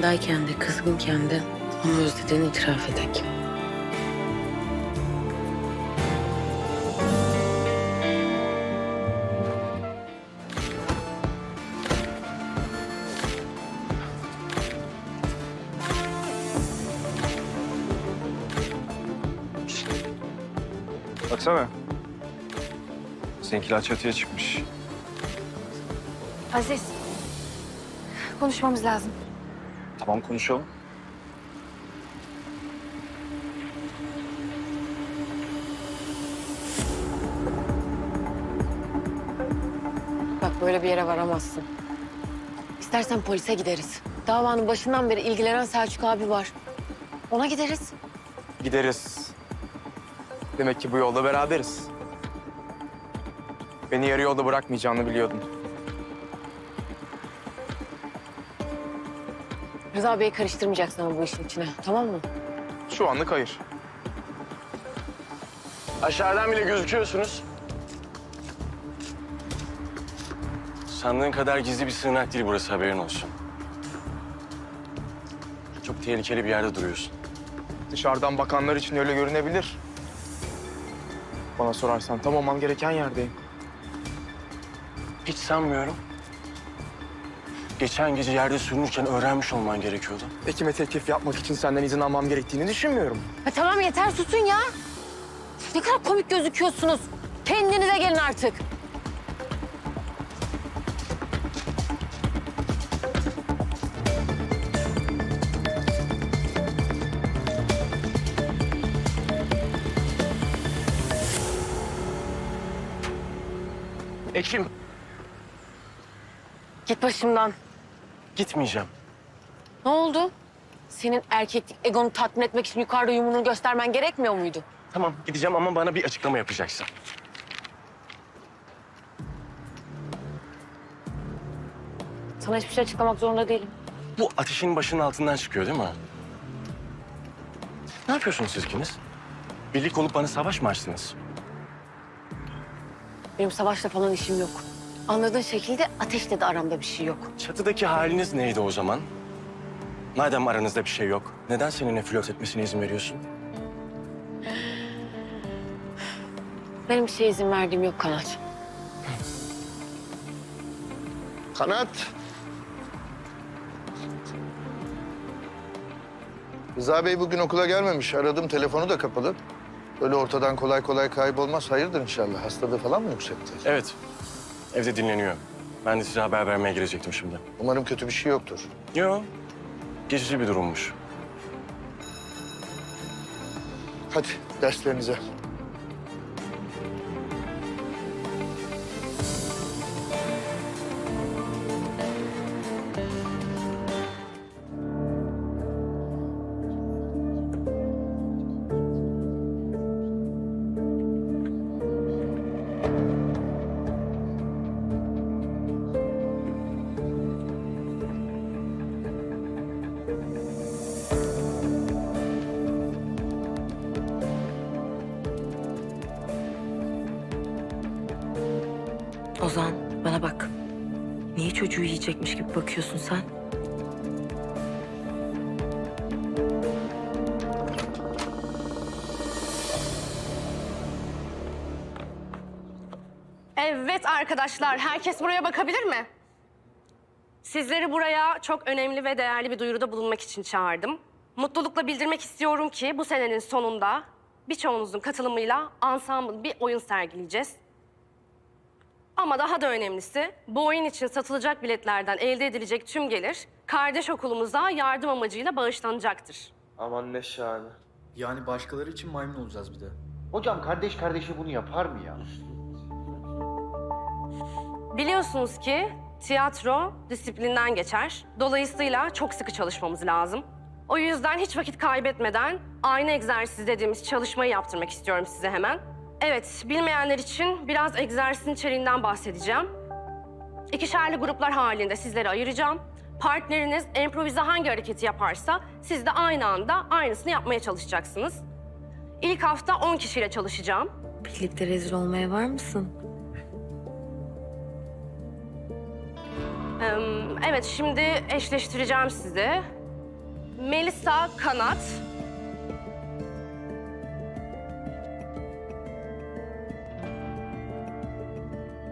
Yanındayken de kızgınken de onu özlediğini itiraf edek. Baksana. Seninkiler çatıya çıkmış. Aziz. Konuşmamız lazım. Tamam konuşalım. Bak böyle bir yere varamazsın. İstersen polise gideriz. Davanın başından beri ilgilenen Selçuk abi var. Ona gideriz. Gideriz. Demek ki bu yolda beraberiz. Beni yarı yolda bırakmayacağını biliyordum. Rıza Bey'i karıştırmayacaksın ama bu işin içine. Tamam mı? Şu anlık hayır. Aşağıdan bile gözüküyorsunuz. Sandığın kadar gizli bir sığınak değil burası haberin olsun. Çok tehlikeli bir yerde duruyorsun. Dışarıdan bakanlar için öyle görünebilir. Bana sorarsan tam olmam gereken yerdeyim. Hiç sanmıyorum. Geçen gece yerde sürünürken öğrenmiş olman gerekiyordu. Ekime teklif yapmak için senden izin almam gerektiğini düşünmüyorum. Ha, tamam yeter susun ya. Ne kadar komik gözüküyorsunuz. Kendinize gelin artık. Ekim, Git başımdan. Gitmeyeceğim. Ne oldu? Senin erkeklik egonu tatmin etmek için yukarıda yumruğunu göstermen gerekmiyor muydu? Tamam, gideceğim ama bana bir açıklama yapacaksın. Sana hiçbir şey açıklamak zorunda değilim. Bu ateşin başının altından çıkıyor değil mi? Ne yapıyorsunuz siz ikiniz? Birlik olup bana savaş mı açtınız? Benim savaşla falan işim yok. Anladığın şekilde ateşle de aramda bir şey yok. Çatıdaki haliniz neydi o zaman? Madem aranızda bir şey yok, neden seninle flört etmesine izin veriyorsun? Benim bir şeye izin verdiğim yok Kanat. Kanat. Rıza Bey bugün okula gelmemiş. Aradım telefonu da kapalı. Öyle ortadan kolay kolay kaybolmaz. Hayırdır inşallah. Hastalığı falan mı yükseltti? Evet, evde dinleniyor. Ben de size haber vermeye gelecektim şimdi. Umarım kötü bir şey yoktur. Yok, geçici bir durummuş. Hadi derslerinize. Yiyecekmiş gibi bakıyorsun sen? Evet arkadaşlar, herkes buraya bakabilir mi? Sizleri buraya çok önemli ve değerli bir duyuruda bulunmak için çağırdım. Mutlulukla bildirmek istiyorum ki bu senenin sonunda birçoğunuzun katılımıyla ensemble bir oyun sergileyeceğiz. Ama daha da önemlisi bu oyun için satılacak biletlerden elde edilecek tüm gelir kardeş okulumuza yardım amacıyla bağışlanacaktır. Aman ne şahane. Yani başkaları için maymun olacağız bir de. Hocam kardeş kardeşe bunu yapar mı ya? Biliyorsunuz ki tiyatro disiplinden geçer. Dolayısıyla çok sıkı çalışmamız lazım. O yüzden hiç vakit kaybetmeden ayna egzersizi dediğimiz çalışmayı yaptırmak istiyorum size hemen. Evet, bilmeyenler için biraz egzersizin içeriğinden bahsedeceğim. İkişerli gruplar halinde sizleri ayıracağım. Partneriniz improvize hangi hareketi yaparsa siz de aynı anda aynısını yapmaya çalışacaksınız. İlk hafta 10 kişiyle çalışacağım. Birlikte rezil olmaya var mısın? Ee, Evet, şimdi eşleştireceğim sizi. Melisa Kanat.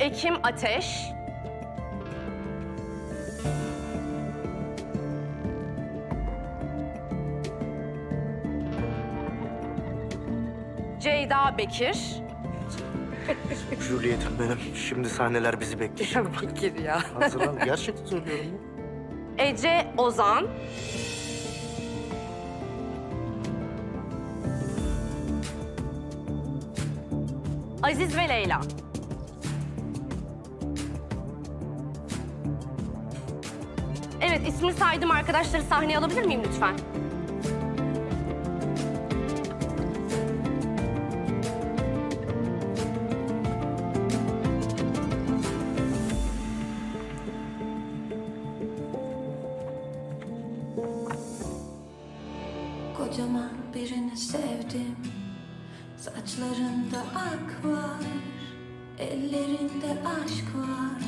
Ekim Ateş. Ceyda Bekir. Juliet'im benim. Şimdi sahneler bizi bekliyor. Fikir ya. Hazırlan. Gerçekten söylüyorum. Ece Ozan. Aziz ve Leyla. Evet, ismini saydım arkadaşları sahneye alabilir miyim lütfen? Kocaman birini sevdim. Saçlarında ak var. Ellerinde aşk var.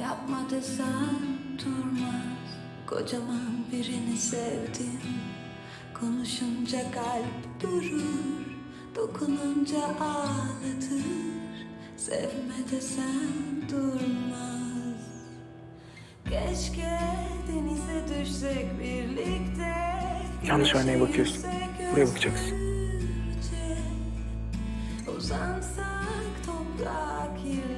Yapma desem durmaz. Kocaman birini sevdim. Konuşunca kalp durur. Dokununca ağlatır. Sevme desem durmaz. Keşke denize düşsek birlikte. Yanlış aynaya bakıyorsun. Buraya bakacaksın. Uzansak toprağa kirlensek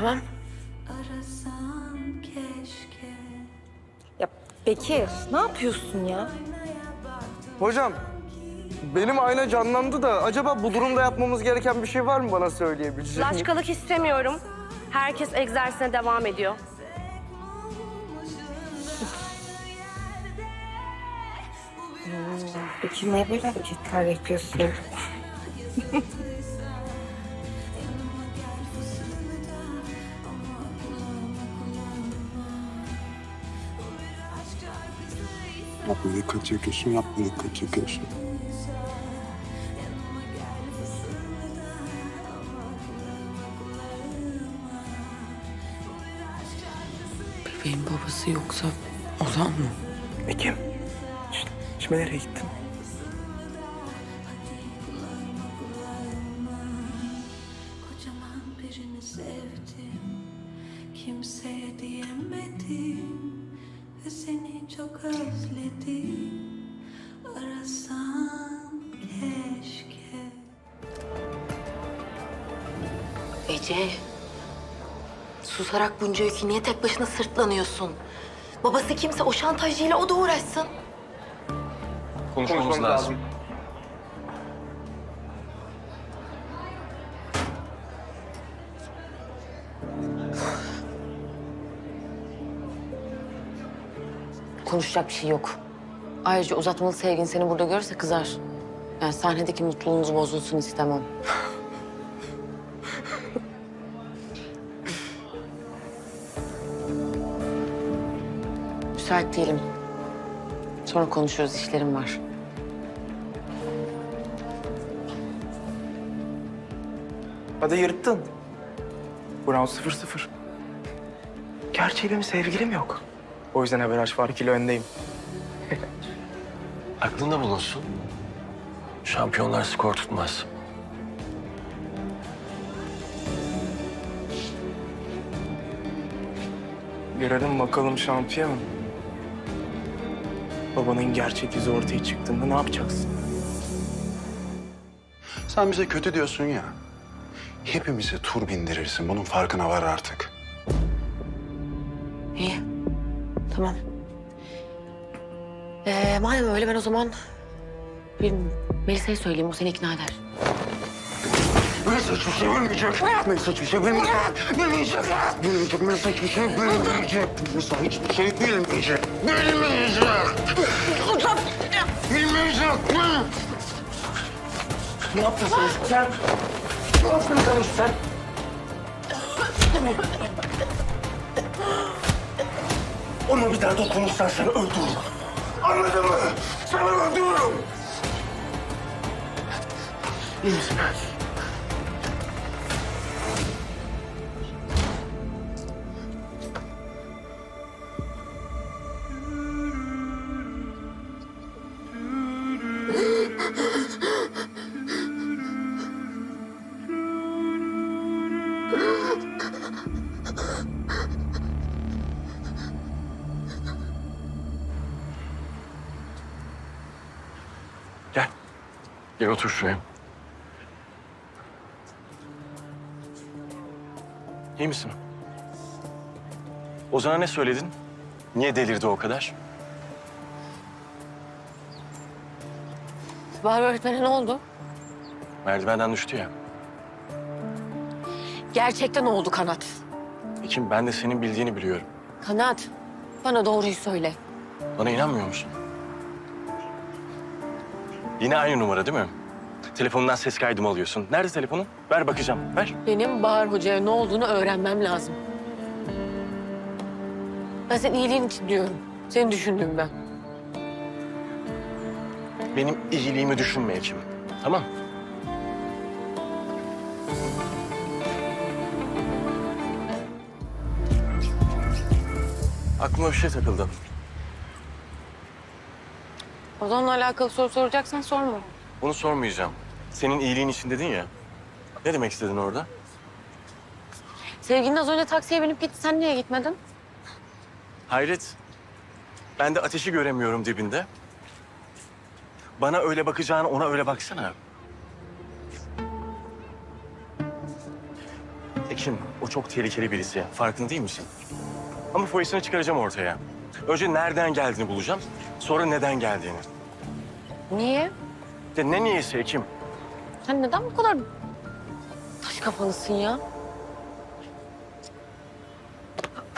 Tamam. Ya Bekir ne yapıyorsun ya? Hocam, benim ayna canlandı da acaba bu durumda yapmamız gereken bir şey var mı bana söyleyebileceğin? Laçkalık istemiyorum. Herkes egzersizine devam ediyor. Bekir ne böyle hareketler yapıyorsun? Yapma dikkat çekiyorsun, yapma dikkat çekiyorsun. Bebeğin babası yoksa Ozan mı? Ekim, şimdi nereye gittin? Kocaman birini sevdim Kimseye diyemedim Ve seni çok özledim Arasam keşke Ece. Susarak bunca yükü niye tek başına sırtlanıyorsun? Babası kimse o şantajcıyla o da uğraşsın. Konuşmamız, lazım. Konuşacak bir şey yok. Ayrıca uzatmalı sevgin seni burada görürse kızar. Yani sahnedeki mutluluğunuz bozulsun istemem. Müsait değilim. Sonra konuşuruz, işlerim var. Hadi yırttın. Brown sıfır sıfır. Gerçi benim sevgilim yok. O yüzden averaj farkıyla öndeyim. Aklında bulunsun. Şampiyonlar skor tutmaz. Görelim bakalım şampiyon. Babanın gerçek yüzü ortaya çıktığında ne yapacaksın? Sen bize kötü diyorsun ya. Hepimize tur bindirirsin. Bunun farkına var artık. İyi. Tamam. Ee, madem öyle ben o zaman bir Melisa'ya söyleyeyim. O seni ikna eder. Melisa hiçbir şey bilmeyecek. Melisa hiçbir şey bilmeyecek. Bilmeyecek. Bilmeyecek. Melisa hiçbir şey bilmeyecek. Melisa hiçbir şey bilmeyecek. Bilmeyecek. Bilmeyecek. Ne yapıyorsun sen? Ne yapıyorsun sen? Ona bir daha dokunursan seni öldürürüm. Anladın mı? Seni öldürürüm. İyi misin? Otur şuraya. İyi misin? Ozan'a ne söyledin? Niye delirdi o kadar? Bahar öğretmene ne oldu? Merdivenden düştü ya. Gerçekten oldu Kanat. Ekim ben de senin bildiğini biliyorum. Kanat, bana doğruyu söyle. Bana inanmıyor musun? Yine aynı numara değil mi? Telefonundan ses kaydımı alıyorsun. Nerede telefonun? Ver bakacağım. Ver. Benim Bahar Hoca'ya ne olduğunu öğrenmem lazım. Ben senin iyiliğin için diyorum. Seni düşündüm ben. Benim iyiliğimi düşünme Ekim. Tamam. Aklıma bir şey takıldı. Ozan'la alakalı soru soracaksan sorma. Bunu sormayacağım. Senin iyiliğin için dedin ya. Ne demek istedin orada? Sevgilin az önce taksiye binip gitti. Sen niye gitmedin? Hayret. Ben de ateşi göremiyorum dibinde. Bana öyle bakacağına ona öyle baksana. Ekim, o çok tehlikeli birisi. Farkında değil misin? Ama foyasını çıkaracağım ortaya. Önce nereden geldiğini bulacağım. Sonra neden geldiğini. Niye? Ya ne niyesi Ekim? Sen neden bu kadar taş kafalısın ya?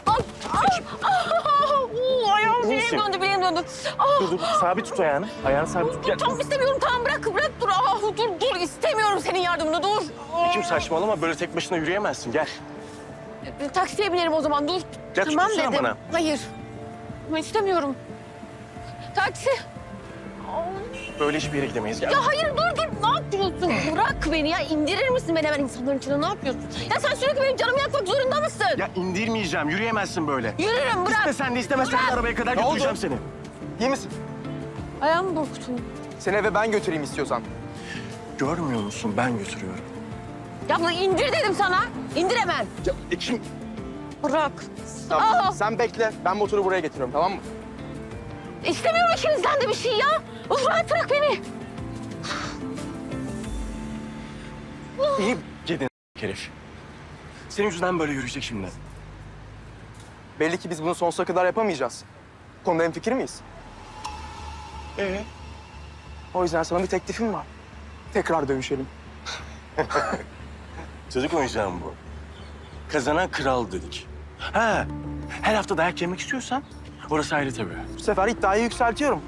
Ay, ay, ah, oo, ayağım İyi bileğim misin? döndü, bileğim döndü. Ah, Dur dur, sabit tut ayağını. Ayağını sabit tut. Gel. tamam istemiyorum, tamam bırak, bırak dur. Ah, dur, dur, istemiyorum senin yardımını, dur. Ekim saçmalama, böyle tek başına yürüyemezsin. Gel. E, Taksiye binerim o zaman, dur. Ya tamam tutunsana dedim. bana. Hayır, ben istemiyorum. Taksi. Böyle hiçbir yere gidemeyiz. Gel. Ya hayır dur dur ne yapıyorsun? Bırak beni ya indirir misin beni hemen insanların içine ne yapıyorsun? Ya sen sürekli benim canımı yakmak zorunda mısın? Ya indirmeyeceğim, yürüyemezsin böyle. Yürürüm bırak. İstesen de istemesen de Bırak. arabaya kadar Ne oldu? götüreceğim seni. İyi misin? Ayağımı burktun. Seni eve ben götüreyim istiyorsan. Görmüyor musun? Ben götürüyorum. Ya bunu indir dedim sana. İndir hemen. Ya, Ekim. Bırak. Tamam, sen bekle. Ben motoru buraya getiriyorum tamam mı? İstemiyorum ikinizden de bir şey ya. Uf, rahat bırak beni. İyi gidin herif. Senin yüzünden böyle yürüyecek şimdi. Belli ki biz bunu sonsuza kadar yapamayacağız. Bu konuda hemfikir miyiz? Ee? O yüzden sana bir teklifim var. Tekrar dövüşelim. Çocuk oyuncağı mı bu? Kazanan kral dedik. Ha, her hafta dayak yemek istiyorsan orası ayrı tabii. Bu sefer iddiayı yükseltiyorum.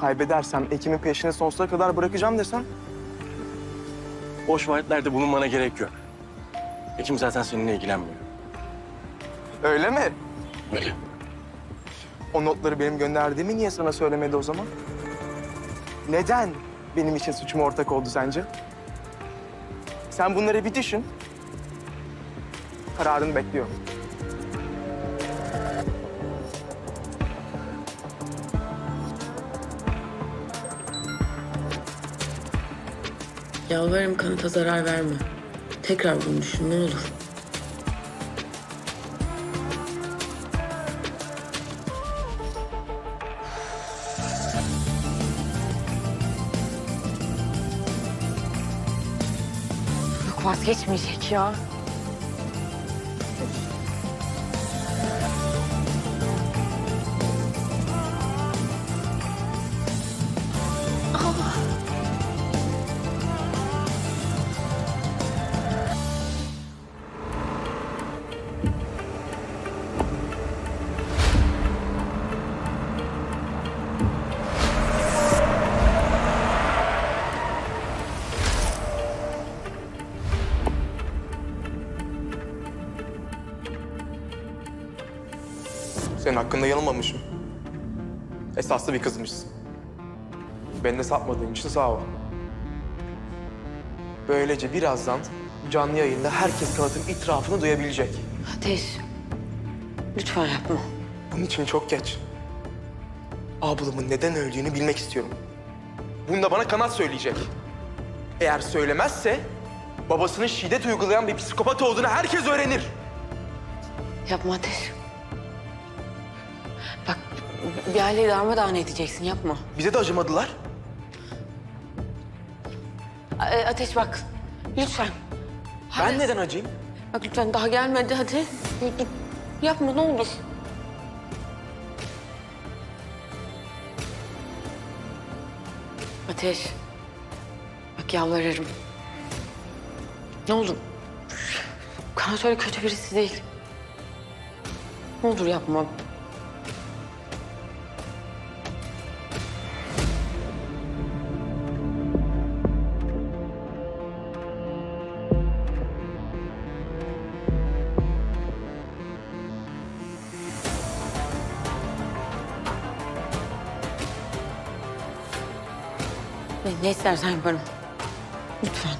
Kaybedersem Ekim'in peşini sonsuza kadar bırakacağım desem... Boş vaatlerde bulunmana gerek yok. Ekim zaten seninle ilgilenmiyor. Öyle mi? Öyle. O notları benim gönderdiğimi niye sana söylemedi o zaman? Neden benim için suçuma ortak oldu sence? Sen bunları bir düşün. Kararını bekliyorum. Yalvarırım kanıta zarar verme. Tekrar bunu düşün ne olur. Yok vazgeçmeyecek ya. Esaslı bir kızmışsın. Beni de satmadığın için sağ ol. Böylece birazdan canlı yayında herkes kanatın itirafını duyabilecek. Ateş. Lütfen yapma. Bunun için çok geç. Ablamın neden öldüğünü bilmek istiyorum. Bunu da bana kanat söyleyecek. Eğer söylemezse babasının şiddet uygulayan bir psikopat olduğunu herkes öğrenir. Yapma Ateş. Bir aileyi darmadağın edeceksin yapma. Bize de acımadılar. A- e, Ateş bak lütfen. Ben neden acıyım? Bak lütfen daha gelmedi hadi. Yapma ne olur. Ateş. Bak yalvarırım. Ne olur. Kanat öyle kötü birisi değil. Ne olur yapma. Ne, istersen yaparım. Lütfen.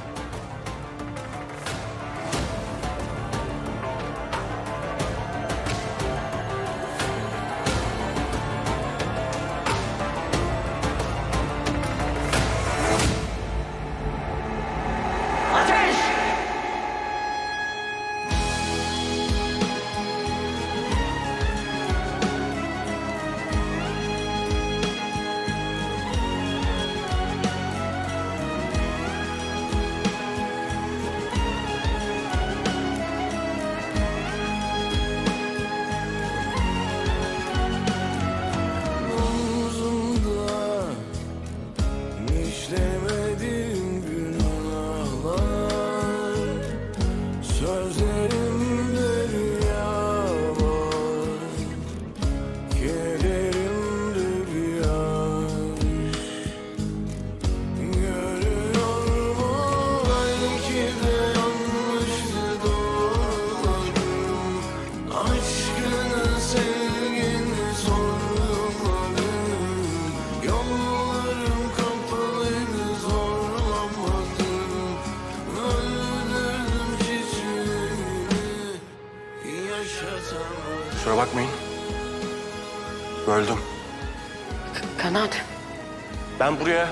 Ben buraya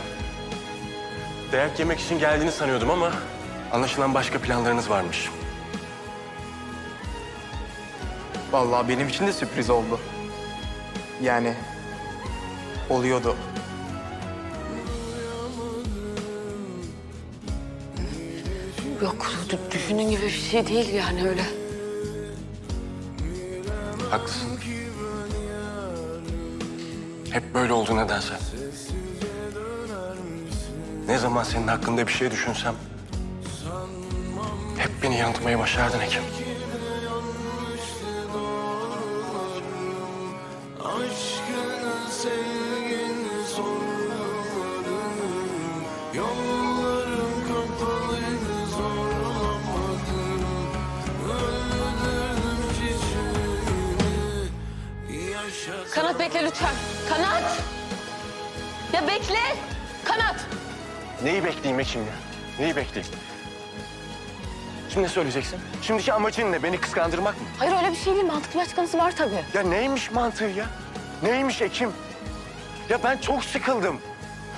dayak yemek için geldiğini sanıyordum ama anlaşılan başka planlarınız varmış. Vallahi benim için de sürpriz oldu. Yani oluyordu. Yok d- düşündüğün gibi bir şey değil yani öyle. Haklısın. Hep böyle oldu nedense. Ne zaman senin hakkında bir şey düşünsem... ...hep beni yanıltmayı başardın Ekim. Kanat bekle lütfen. Kanat! Ya bekle! Kanat! Neyi bekleyeyim Ekim ya? Neyi bekleyeyim? Şimdi ne söyleyeceksin? Şimdiki amacın ne? Beni kıskandırmak mı? Hayır öyle bir şey değil. Mantıklı bir açıklaması var tabii. Ya neymiş mantığı ya? Neymiş Ekim? Ya ben çok sıkıldım.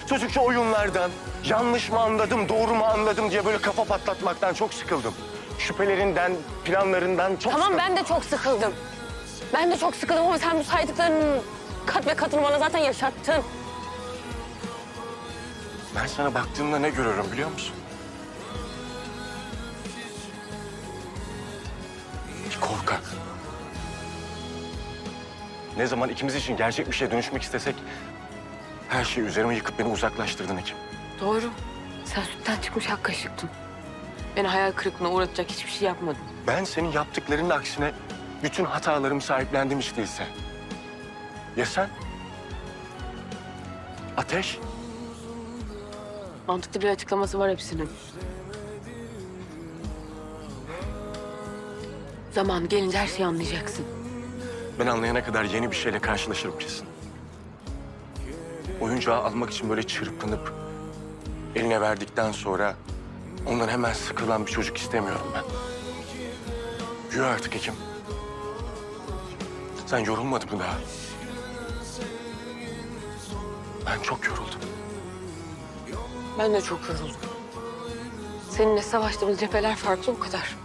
Çocukça oyunlardan, yanlış mı anladım, doğru mu anladım diye böyle kafa patlatmaktan çok sıkıldım. Şüphelerinden, planlarından çok Tamam sıkıldım. ben de çok sıkıldım. Ben de çok sıkıldım ama sen bu saydıklarının kat ve katını bana zaten yaşattın. Ben sana baktığımda ne görüyorum biliyor musun? Bir korkak. Ne zaman ikimiz için gerçek bir şeye dönüşmek istesek... ...her şeyi üzerime yıkıp beni uzaklaştırdın Ekim. Doğru. Sen sütten çıkmış ak kaşıktın. Beni hayal kırıklığına uğratacak hiçbir şey yapmadın. Ben senin yaptıklarının aksine bütün hatalarımı sahiplendim hiç değilse. Ya sen? Ateş? Mantıklı bir açıklaması var hepsinin. Zaman gelince her şeyi anlayacaksın. Ben anlayana kadar yeni bir şeyle karşılaşırım kesin. Oyuncağı almak için böyle çırpınıp eline verdikten sonra ondan hemen sıkılan bir çocuk istemiyorum ben. Yürü artık Ekim. Sen yorulmadın mı daha? Ben çok yoruldum. Ben de çok yoruldum. Seninle savaştığımız cepheler farklı o kadar.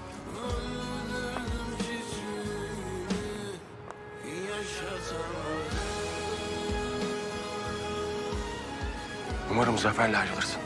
Umarım zaferle ayrılırsın.